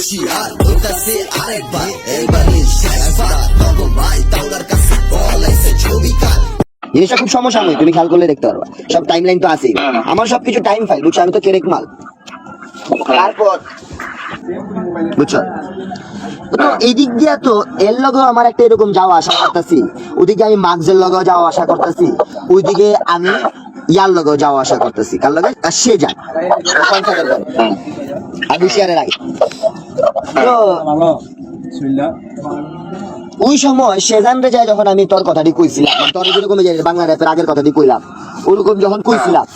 হুশিয়ার হইতাছে আরেকবার। এবারে শেষবার তবে ভাই তাওলার কাছে ছবি কার জিনিসটা খুব সমসাময়িক তুমি খেয়াল করলে দেখতে পারবা। সব টাইম লাইন তো আছেই। আমার সবকিছু টাইম ফাইল বুঝছ? আমি তো কেরেক মাল। তারপর বুঝছ? তো এই দিক দিয়া তো এর লগেও আমার একটা এরকম যাওয়া আশা করতেছি। ওদিকে আমি মার্কসের লগেও যাওয়া আশা করতেছি। ওইদিকে আমি ইয়ার লগেও যাওয়া আশা করতেছি। কার লগে? আর সে যায় আমি শেয়ারের আগে। তো ওই সময় সেজান রে যায় যখন আমি তোর কথাটি কইছিলাম। মানে তোর যেরকম বাংলা র্যাপের আগের কথাটি কইলাম ওরকম যখন কইছিলাম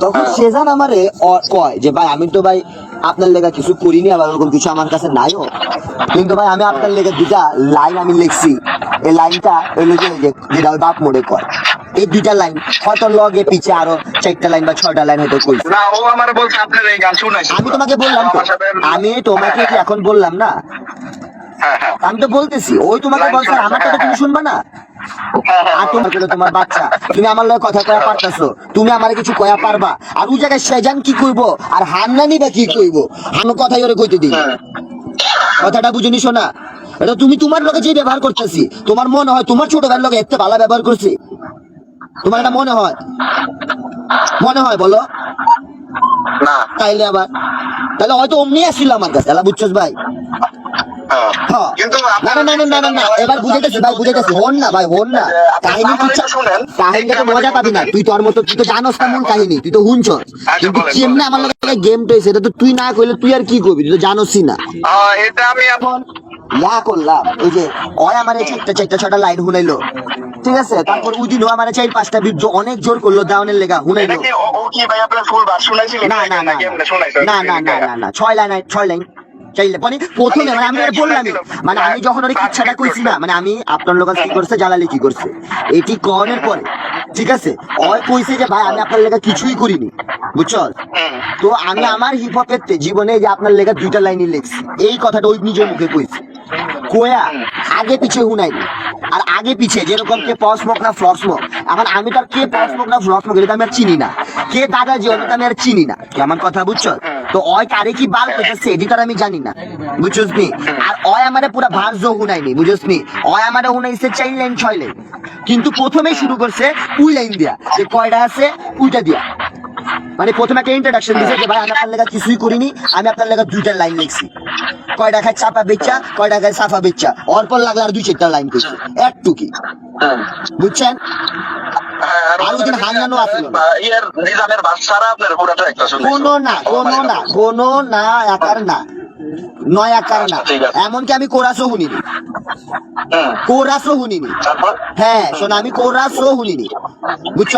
তখন সেজান আমারে কয় যে ভাই আমি তো ভাই আপনার লেগা কিছু করিনি আবার ওরকম কিছু আমার কাছে নাইও। কিন্তু ভাই আমি আপনার লেগে দুটা লাইন আমি লিখছি। এই লাইনটা যে যে- যেটা ওই বাপ মোড়ে কয়। এই দুইটা লাইন হয়তো লগে পিছে আরও চারটা লাইন বা ছয়টা লাইন হয়তো কইছি। না ও আমার বলছে আপনার এই গান শুনাইছে আমি তোমাকে বললাম তো আমি তোমাকে কি এখন বললাম না? হ্যাঁ হ্যাঁ। আমি তো বলতেছি ওই তোমাকে বলছে আমার কথা তুমি শুনবা না? হ্যাঁ, হ্যাঁ, আর তোমার পেলে তোমার বাচ্চা তুমি আমার লগে কথা কয়া পারতাছো তুমি আমার কিছু কয়া পারবা? আর ওই জায়গায় সেজান কি কইবো? আর হান্নানি বা কি কইব? আমি কথাই ওরে কইতে দিই। হ্যাঁ। কথাটা বুঝুনি শোনা? এটা তুমি তোমার লগে যে ব্যবহার করতেছি তোমার মনে হয় তোমার ছোট ভাইয়ের লগে এত ভালো ব্যবহার করছি? তোমার এটা মনে হয়। মনে হয় বলো। না। তাইলে আবার তাহলে হয়তো অমনি আসছিল আমার কাছে তাহলে বুঝছস ভাই। কিন্তু না না না না না না না এবার বুঝাইতেছি ভাই বুঝাইতেছি হন না ভাই হন না। কাহিনী তুই চা- শুনেন। কাহিনীটা তো মজা পাবি না। তুই তোর মতো তুই তো জানোস না মূল কাহিনী তুই তো হুনছ কিন্তু কেমনে আমার লাগে গেমটা সেটা তো তুই না কইলে তুই আর কি করবি? তুই তো জানোসই না। এটা আমি এখন ইয়া করলাম। ওই যে ওই আমার চারটা ছটা লাইন হুনাইলো। ঠিক আছে? তারপর ওই দিনও আমার চাই পাঁচটা বীর্য অনেক জোর করল দাউনের লেগা শুনাইছিলেন না না না না না না না না ছয় লাইন ছয় লাইন। চাইলে মানে প্রথমে মানে আমি আর বললাম মানে আমি যখন ওর ইচ্ছাটা কইছি না মানে আমি আপনার লোক কি করছে জালালি কি করছে এটি কনের পরে ঠিক আছে? ওই কইছে যে ভাই আমি আপনার লেখা কিছুই করিনি বুঝছ তো আমি আমার হিপ হপের জীবনে যে আপনার লেখা দুইটা লাইনই লিখছি এই কথাটা ওই নিজের মুখে কইছি। কোয়া আগে পিছে হুনাইনি আর আগে পিছে যেরকম কে পস না ফ্লর এখন আমি তো কে পস স্মোক না ফ্লর এটা আমি আর চিনি না। কে দাদাজি ওটা আমি আর চিনি না। আমার কথা বুঝছ? তো অয় কারে কি বাল পেতেছে এডিটার আমি জানি না। বুঝছস নি আর অয় আমারে পুরা ভার্য হুনাইনি বুঝছস নি অয় আমারে হুনাইছে চার লাইন ছয় লাইন কিন্তু প্রথমেই শুরু করছে উই লাইন দিয়া, যে কয়টা আছে উইটা দিয়া। মানে প্রথমে একটা ইন্ট্রোডাকশন দিছে যে, ভাই, আমি আপনার লেখা কিছুই করিনি, আমি আপনার লেখা দুইটা লাইন লিখছি। কয় টাকায় চাপা বেচা কয় টাকায় সাফা বেচা? অল্প লাগলে আর দুই চারটা লাইন করছি একটু কি বুঝছেন হ্যাঁ, আর ওদিন হাঙ্গানো আসলো কোনো না কোনো না কোনো না একার না। নয় একার না। এমনকি আমি কোরাসও শুনিনি। হুম। কোরাসও শুনিনি। হ্যাঁ শোন আমি কোরাসও শুনিনি। বুঝছ?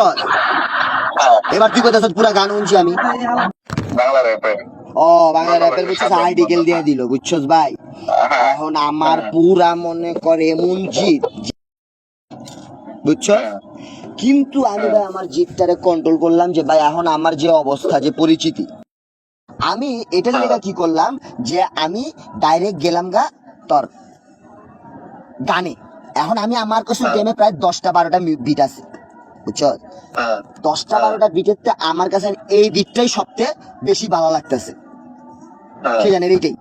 হ্যাঁ, এবার তুই কোথাও পুরা গান শুনছি আমি। বাংলা ও বাংলা র্যাপের বুঝছিস আর্টিকেল দিয়ে দিল বুঝছস ভাই? হ্যাঁ, এখন আমার পুরা মনে করে এমন জিত বুঝছ হ্যাঁ। কিন্তু আমি ভাই আমার জিতটারে কন্ট্রোল করলাম যে ভাই এখন আমার যে অবস্থা যে পরিচিতি। আমি এটার লেগা কি করলাম যে আমি ডাইরেক্ট গেলাম গা তোর গানে। এখন আমি আমার কাছে গেমে প্রায় দশটা বারোটা বিট আছে। বুঝছ হ্যাঁ, দশটা বারোটা বিটের তে আমার কাছে এই বিটটাই সবচেয়ে বেশি ভালো লাগতেছে। হ্যাঁ, সে জানের এইটাই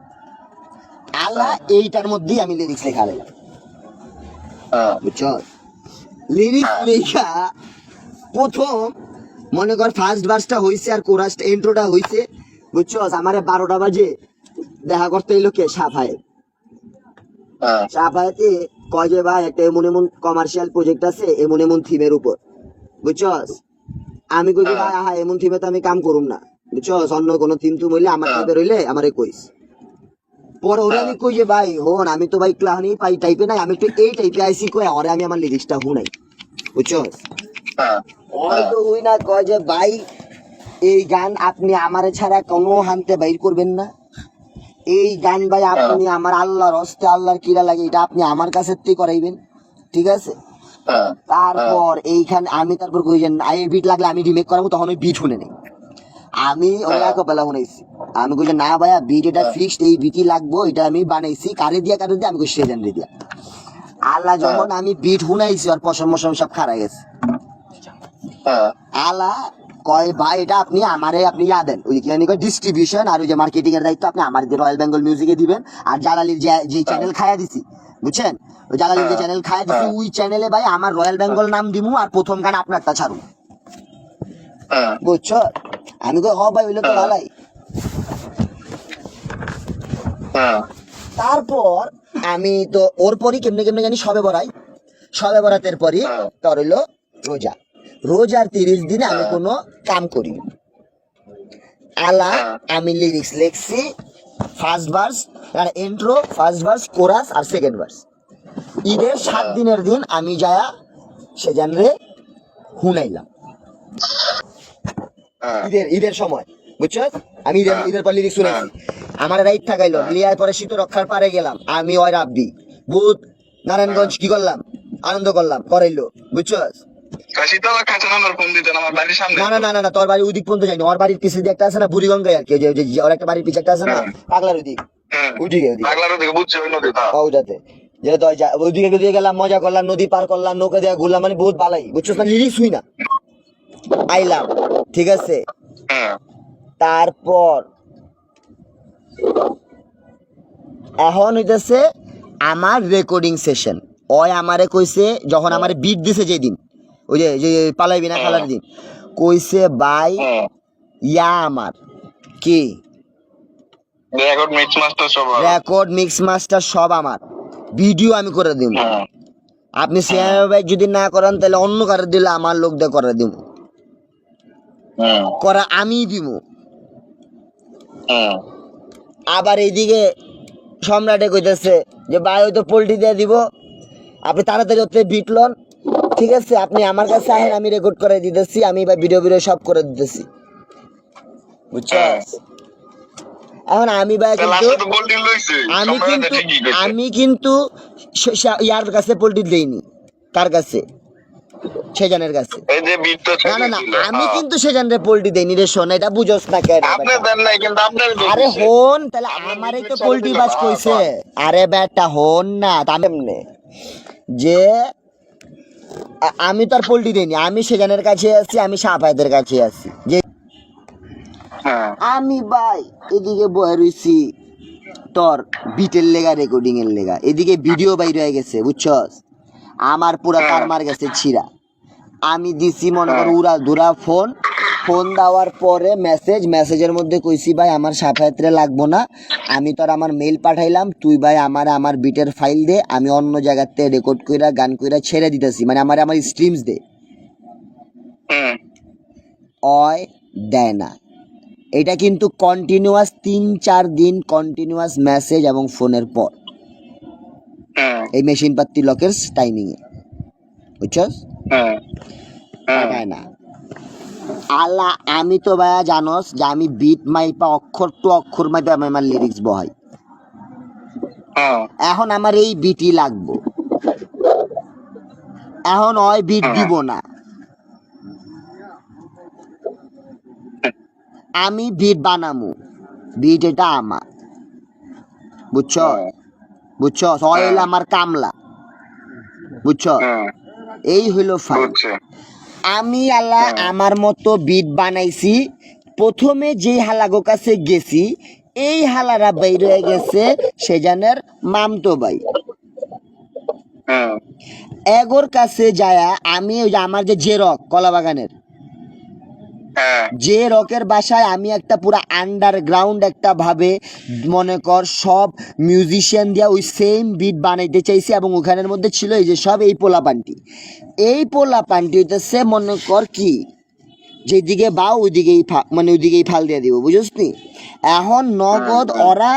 আল্লাহ এইটার মধ্যেই আমি লিরিক্স লেখা লাগলাম বুঝছ? লিরিক্স লেখা প্রথম মনে কর ফার্স্ট ভার্সটা হইছে আর কোরাসটা ইন্ট্রোটা হইছে বুঝছ? আমারে বারোটা বাজে দেখা করতে এলো কে? সাফায়ে। সাফায়েতে কয় যে ভাই একটা এমন এমন কমার্শিয়াল প্রজেক্ট আছে এমন এমন থিমের উপর। বুঝছস আমি কই ভাই আহা এমন থিমে তো আমি কাম করুম না। বুঝছস অন্য কোনো থিম তুম আমার টাইপের হইলে আমারে কইস। পরে ওরে আমি কই যে ভাই হন আমি তো ভাই ক্লাহনি পাই টাইপে নাই আমি একটু এই টাইপে আইসি কই ওরে আমি আমার লিরিক্সটা হুনাই বুঝছস হ্যাঁ, ওই হুই না কয় যে ভাই এই গান আপনি আমারে ছাড়া কোনো হানতে বাইর করবেন না। এই গান ভাই আপনি আমার আল্লাহর হস্তে আল্লাহর কিরা লাগে এটা আপনি আমার কাছে থেকে করাইবেন। ঠিক আছে? হ্যাঁ, তারপর এইখানে আমি তারপর কই যে এই বিট লাগলে আমি রিমেক করাবো তখন ওই বিট শুনে নেই। আমি ওই হ্যাঁ। কপেলা শুনেছি আমি কই যে না ভাইয়া বিট এটা ফিক্সড এই বিটই লাগবো এটা আমি বানাইছি কারে দিয়া কারে দিয়া? আমি কই সেজান রে দিয়া। আল্লাহ হ্যাঁ। যখন আমি বিট শুনাইছি আর পশম মশম সব খারাই গেছে। হ্যাঁ, আলা কয় ভাই এটা আপনি আমারে আপনি ইয়া দেন। ওই কি ডিস্ট্রিবিউশন আর ওই যে মার্কেটিং এর দায়িত্ব আপনি আমার রয়্যাল বেঙ্গল মিউজিকে দিবেন। আর জালালির যে যে চ্যানেল খায়া দিছি বুঝছেন? ওই জালালির যে চ্যানেল খায়া দিছি ওই চ্যানেলে ভাই আমার রয়্যাল বেঙ্গল নাম দিমু আর প্রথম গান আপনারটা ছাড়ু বুঝছ? আমি কই হ ভাই ওইলে তো ভালাই। হ্যাঁ। তারপর আমি তো ওর পরই কেমনে কেমনে জানি সবে বড়াই। সবে বরাতের পরই হ্যাঁ। তোর হইল রোজা। রোজার তিরিশ দিনে আমি কোনো কাম করি আলা হ্যাঁ। আমি লিরিক্স লিখছি ফার্স্ট ভার্স আর ইন্ট্রো ফার্স্ট ভার্স কোরাস আর সেকেন্ড ভার্স ঈদের সাত দিনের দিন আমি যায়া সে জানরে হুনাইলাম। হ্যাঁ ঈদের ঈদের সময় বুঝছ? আমি ঈদের ঈদের পর লিরিক্স শুনেছি। আমার রাইট থাকাইলো লিয়ার পরে শীত রক্ষার পারে গেলাম আমি ওই রাব্বি। বুধ নারায়ণগঞ্জ কি করলাম? আনন্দ করলাম করাইলো বুঝছ? শীতলা খাঁচানোর ফোন দিতেন আমার বাড়ির সামনে। না না না না না তোর বাড়ি ওদিক পর্যন্ত যাইনি ওর বাড়ির পিছিয়ে যে একটা আছে না বুড়িগঙ্গায় আর কি ওই যে- ওই যে ওর একটা বাড়ির পিছিয়ে একটা আছে না হ্যাঁ। পাগলার ওদিক হ্যাঁ। ওদিকে ওদিকে পাগলার দিকে বুঝছি ওই নদী তা ওটাতে যেটা তো ওই যা- ওইদিকে গেলাম মজা করলাম নদী পার করলাম নৌকা দিয়ে ঘুরলাম মানে বহুত বালাই বুঝছ? না লিরিক্স শুই না। আইলাম ঠিক আছে? তারপর এখন হইতেছে আমার রেকর্ডিং সেশন ওই আমারে কইছে যখন আমারে বিট দিছে যেদিন ওই যে যে পালাইবি না খেলার দিন কইছে বাই হ্যাঁ ইয়া আমার কি? রেকর্ড মিক্স মাস্টার সব। রেকর্ড মিক্স মাস্টার সব আমার। ভিডিও আমি করে দিব হ্যাঁ। আপনি ভাই যদি না করেন তাহলে অন্য কারও দিলে আমার লোক দিয়ে করে দিব করা আমি দিব হ্যাঁ। আবার এইদিকে সম্রাটে কইতেছে যে ভাই তো পোল্ট্রি দিয়ে দিব। আপনি তাড়াতাড়ি ওতে বিট লন। ঠিক আছে আপনি আমার কাছে আহেন আমি রেকর্ড করে দিতেছি আমি বা ভিডিও ভিডিও সব করে দিতেছি। বুঝছ? হ্যাঁ। এখন আমি ভাই কিন্তু আমি কিন্তু আমি কিন্তু ইয়ার কাছে পোল্ট্রি দেইনি কার কাছে। সেজানের কাছে। এই যে বিট না না না আমি হ্যাঁ। কিন্তু সেজানের পোল্ট্রি দেইনি রে শোন এটা বুঝোস না কেন? আপনি দেন নাই কিন্তু আপনার আরে হন তাহলে আমারই তো পোল্ট্রি বাজ কইছে। আরে বেটা হন না তা আমি যে আমি তো আর পোল্ট্রি দেইনি আমি সেজানের কাছে আছি আমি সাফায়তের কাছে আছি। যে হ্যাঁ। আমি ভাই এদিকে বয়ে রইছি তোর বিটের লেগা রেকর্ডিং এর লেগা। এদিকে ভিডিও বাইরে হয়ে গেছে বুঝছস? আমার পুরা তার মার গেছে ছিড়া। আমি দিছি মনে করো উড়া দুরা ফোন। ফোন দেওয়ার পরে মেসেজ মেসেজের মধ্যে কইছি ভাই আমার সাফায়াত্রে লাগবো না। আমি তোর আমার মেইল পাঠাইলাম। তুই ভাই আমার আমার বিটের ফাইল দে। আমি অন্য জায়গাতে রেকর্ড কইরা গান কইরা ছেড়ে দিতেছি। মানে আমার আমার স্ট্রিমস দে। অয় দেয় না। এটা কিন্তু কন্টিনিউয়াস তিন চার দিন কন্টিনিউয়াস মেসেজ এবং ফোনের পর। এই মেশিন পাত্তি লকের টাইমিং এ বুঝছস? হ্যাঁ হ্যাঁ পাঠায় না আল্লাহ আমি তো ভাইয়া জানোস যে আমি বিট মাইপা অক্ষর টু অক্ষর মাইপা আমি আমার লিরিক্স বহাই। হ্যাঁ। এখন আমার এই বিটই লাগবো। এখন ওই বিট দিব না। আমি বিট বানামু। বিট এটা আমার। বুঝছ বুঝছ হইল আমার কামলা। বুঝছ হ্যাঁ। এই হইল ফাইল আমি আল্লাহ আমার মতো বিট বানাইছি। প্রথমে যেই হালাগো কাছে গেছি এই হালারা বাইর হয়ে গেছে সেজানের মামতো ভাই। হ্যাঁ। এগোর কাছে যায়া আমি ওই যে আমার যে জেরক কলা বাগানের হ্যাঁ যে রকের বাসায় আমি একটা পুরো আন্ডারগ্রাউন্ড একটা ভাবে মনে কর সব মিউজিশিয়ান দিয়া ওই সেম বিট বানাইতে চাইছি এবং ওখানের মধ্যে ছিল এই যে সব এই পোলা পান্টি এই পোলা পান্টি হইতেছে মনে কর কি যেদিকে বা ওইদিকেই মানে ওইদিকেই ফাল দিয়ে দিব বুঝছিস নি? এখন নগদ ওরা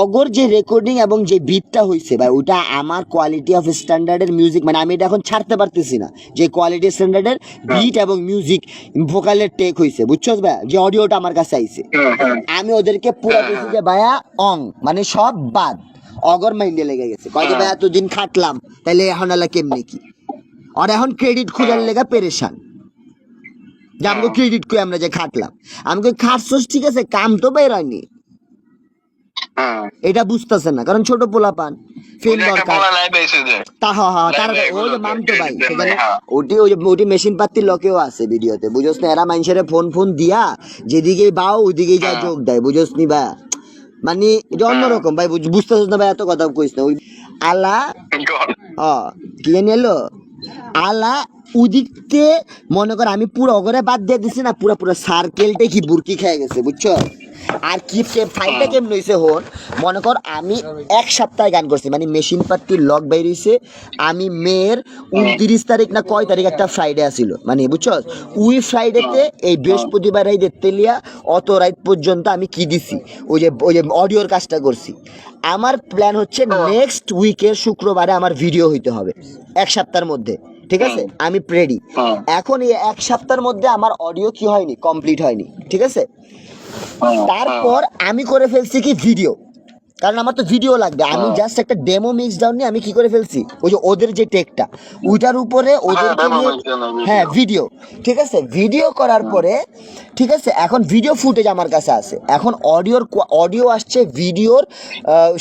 অগর যে রেকর্ডিং এবং যে বিটটা হয়েছে ভাই ওটা আমার কোয়ালিটি অফ স্ট্যান্ডার্ডের মিউজিক মানে আমি এটা এখন ছাড়তে পারতেছি না যে কোয়ালিটি স্ট্যান্ডার্ডের বিট এবং মিউজিক ভোকালের টেক হয়েছে বুঝছস ভাই? যে অডিওটা আমার কাছে আইছে। হ্যাঁ হ্যাঁ। আমি ওদেরকে পুরো বলছি যে ভাইয়া অং মানে সব বাদ অগর মাইন্ডে লেগে গেছে। কয় যে ভাই এতদিন খাটলাম তাহলে এখন আলা কেমনি কি? আর এখন ক্রেডিট খোঁজার লেগে পেরেশান। যে আমাকে ক্রেডিট করে আমরা যে খাটলাম। আমি কই খাটছস ঠিক আছে? কাম তো বের হয়নি এটা বুঝতেছেন না কারণ ছোট পোলা পান একটা দরকার। তা হ্যাঁ হ্যাঁ তার লাইভে ওই যে মামতো ভাই সেখানে হ্যাঁ। ওটি ওই ওটি মেশিন পাতির লকেও আছে ভিডিওতে বুঝোস না? এরা মানুষের ফোন ফোন দিয়া যেদিকেই বাও ওইদিকেই যা হ্যাঁ। যোগ দেয় বুঝোস নি ভাই? মানে এটা অন্যরকম ভাই বুঝ- বুঝতেছিস না ভাই এত কথা কইস না। ওই আলা. ও কি জানি এলো? আলা উদিকতে মনে কর আমি পুরো অগরে বাদ দিয়ে দিছি না পুরো পুরো সার্কেলটা কি বুরকি খেয়ে গেছে বুঝছ? আর কি ফাইলটা কেমন হয়েছে হন মনে কর আমি এক সপ্তাহে গান করছি মানে মেশিন পাত্তির লক বেরিয়েছে আমি মেয়ের উনত্রিশ তারিখ না কয় তারিখ একটা ফ্রাইডে আসিল মানে বুঝছ? ওই ফ্রাইডেতে এই বৃহস্পতিবার এই তেলিয়া অত রাত পর্যন্ত আমি কি দিছি? ওই যে ওই যে অডিওর কাজটা করছি। আমার প্ল্যান হচ্ছে নেক্সট উইকের শুক্রবারে আমার ভিডিও হইতে হবে এক সপ্তাহের মধ্যে। ঠিক আছে? আমি প্রেডি এখন এই এক সপ্তাহের মধ্যে আমার অডিও কি হয়নি? কমপ্লিট হয়নি। ঠিক আছে? তারপর আমি করে ফেলছি কি? ভিডিও কারণ আমার তো ভিডিও লাগবে। আমি হ্যাঁ। জাস্ট একটা ডেমো মিক্স ডাউন নিয়ে আমি কি করে ফেলছি? ওই যে ওদের যে টেকটা ওইটার উপরে ওদেরকে নিয়ে video। হ্যাঁ ভিডিও ঠিক আছে? ভিডিও করার পরে ঠিক আছে? এখন ভিডিও ফুটেজ আমার কাছে আছে। এখন অডিওর অডিও আসছে ভিডিওর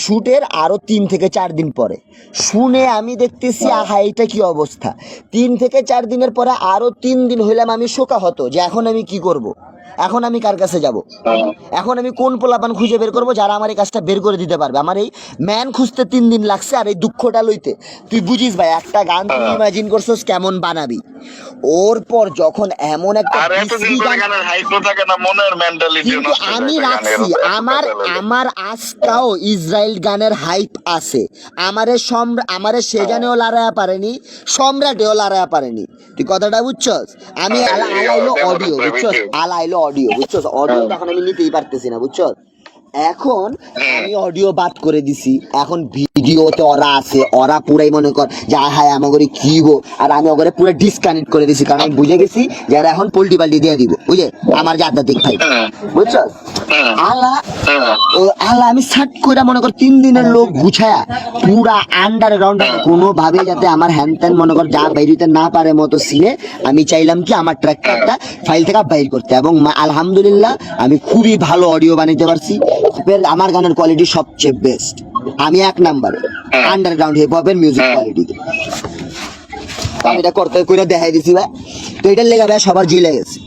শুটের আরও তিন থেকে চার দিন পরে। শুনে আমি দেখতেছি আহা এটা কি অবস্থা? তিন থেকে চার দিনের পরে আরও তিন দিন হইলাম আমি শোকা হতো যে এখন আমি কি করব? এখন আমি কার কাছে যাব? এখন আমি কোন পোলাপান খুঁজে বের করব যারা আমার এই কাজটা বের করে দিতে পারবে? আমার এই ম্যান খুঁজতে তিন দিন লাগছে আর এই দুঃখটা লইতে। তুই বুঝিস ভাই একটা গান তুই হ্যাঁ। ইমাজিন করছস কেমন বানাবি। ওর পর যখন এমন একটা কিন্তু আমি রাখছি আমার আমার আজকাও ইসরায়েল গানের হাইপ আছে। আমারে সম্রা আমারে সেজানেও লড়াইয়া পারেনি সম্রাটেও লড়াইয়া পারেনি। তুই কথাটা বুঝছস? আমি হ্যাঁ, আলাইলো অডিও বুঝছস? video। আলাইলো অডিও বুঝছ? অডিও এখন আমি নিতেই পারতেছি না বুঝছ? এখন আমি অডিও বাদ করে দিছি এখন ভিডিওতে ওরা আছে, ওরা পুরাই মনে কর যে হায় আমাকে কি গো? আর আমি ওকে পুরো ডিসকানেক্ট করে দিছি, কারণ আমি বুঝে গেছি যে এখন পোল্টি পাল্টি দিয়ে দিব বুঝে আমার জাতাতিক ভাই বুঝছস আলা ও আলা আমি সাট করে মনে কর তিন দিনের লোক গুছায়া পুরা আন্ডারগ্রাউন্ড কোনোভাবে যাতে আমার হ্যান ত্যান মনে কর যা বাইরিতে না পারে মতো সিনে আমি চাইলাম কি আমার ট্র্যাকটা একটা ফাইল থেকে বাইর করতে। এবং আলহামদুলিল্লাহ, আমি খুবই ভালো অডিও বানাইতে পারছি। আমার গানের কোয়ালিটি সবচেয়ে বেস্ট আমি এক নাম্বার। আন্ডারগ্রাউন্ড হিপ হপের মিউজিক কোয়ালিটিতে আমি এটা করতে করে দেখাই দিছি ভাই। তো এটার লেগে ভাই সবার জিলে গেছে।